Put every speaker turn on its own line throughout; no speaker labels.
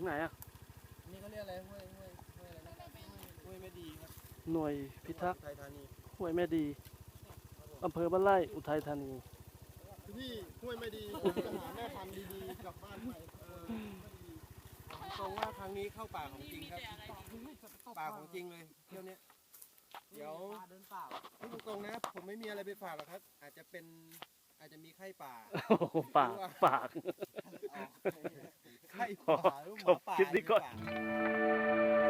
ถึงไหนอะ
นี่เขาเรียกอะไรห้วยห้วยห้วยอะไรนะห้วยแม่ดีครับ
หน่วยพิทักษ์
ไทยธานี
ห้วยแม่ดีอำเภอบ้านไร่อุทัยธานี
พี่ห้วยไม่ดีผมจะหาแม่พันธุ์ดีๆกลับบ้านไปเออตรงว่าครั้งนี้เข้าป่าของจริงครับป่าของจริงเลยเที่ยวเนี้ยเดี๋ยวพูดตรงๆนะผมไม่มีอะไรไปฝากหรอกครับ อาจจะเป็นอาจจะมีไข้ป่า
โอ้โหปากปาก
ไข้ป่าหรือห
จ
มา
บ
ป่า
คลิปนี้ก่อน
หรือเปล่า
เรา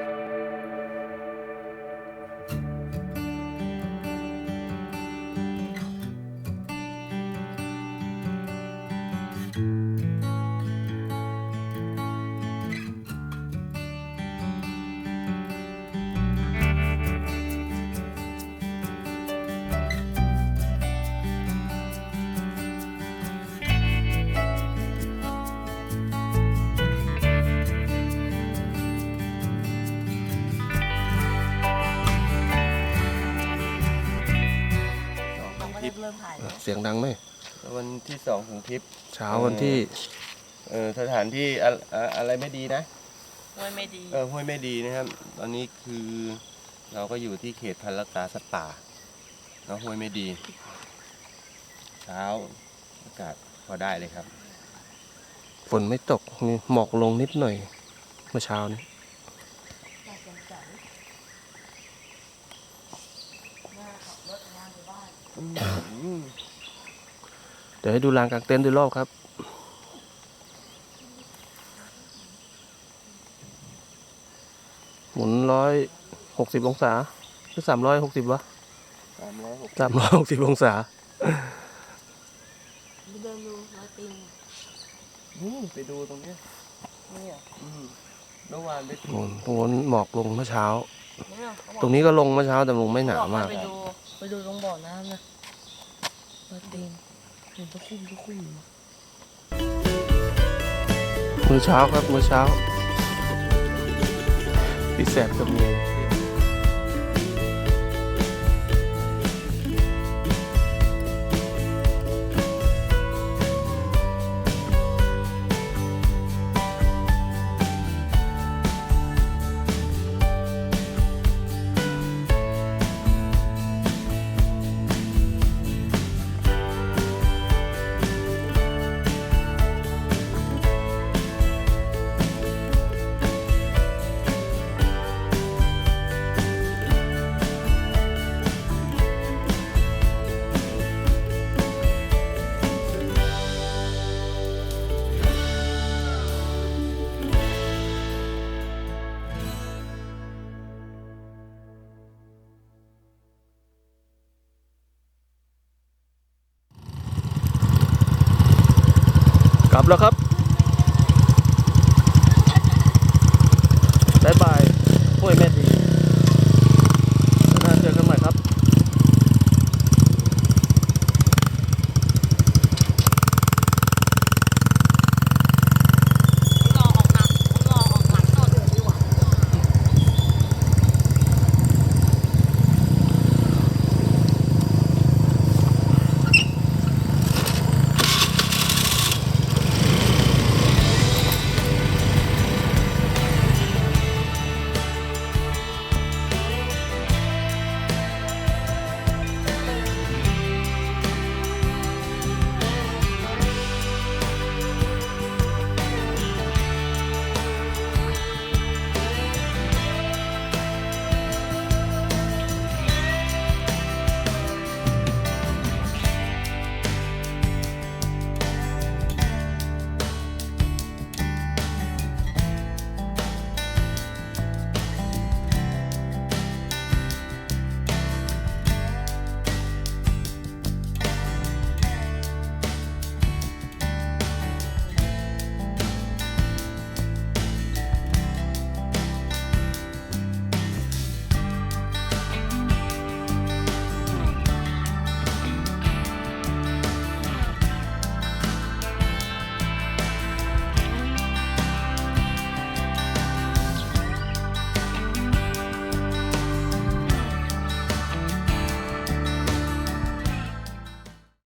เสี
ยงดังไหม
วันที่สองของทริป
เช้าวันที่
เออสถานที่อะอะอะไรไม่ดีนะ
ห้วยไม่ดี
เออห้วยไม่ดีนะครับ ตอนนี้คือเราก็อยู่ที่เขตพันธุ์รักษาสัตว์ป่าเนาะห้วยไม่ดี เช้าอากาศพอได้เลยครับ
ฝนไม่ตกมีหมอกลงนิดหน่อย เมื่อเช้านี้
น่า
เดี๋ยวให้ดูลานกลางเต็นท์โดยรอบครับหมุนร้อยหกสิบองศาหรือสามร้อยหกสิบวะ
สามร้อยหก
สามร้อยหกสิบองศา
ไปเดินดูร้อยปีน
นี่ไปดูตรงเนี้ย
นี่อะ
อืมเมื่อวานไป
หมุนตรงนู้นหมอกลงเมื่อเช้า
นี่อะเขาบอก
ตรงนี้ก็ลงเมื่อเช้าแต่ลงไม่หนา
เขบอก
มาก
ไปดูไปดูตรงบ่อน้ำนะร้อยปีนเห็นตะคุ่มตะคุ่มอยู่
มื้อเช้าครับมื้อเช้าพี่แสบกับเมีย ลับแล้วครับ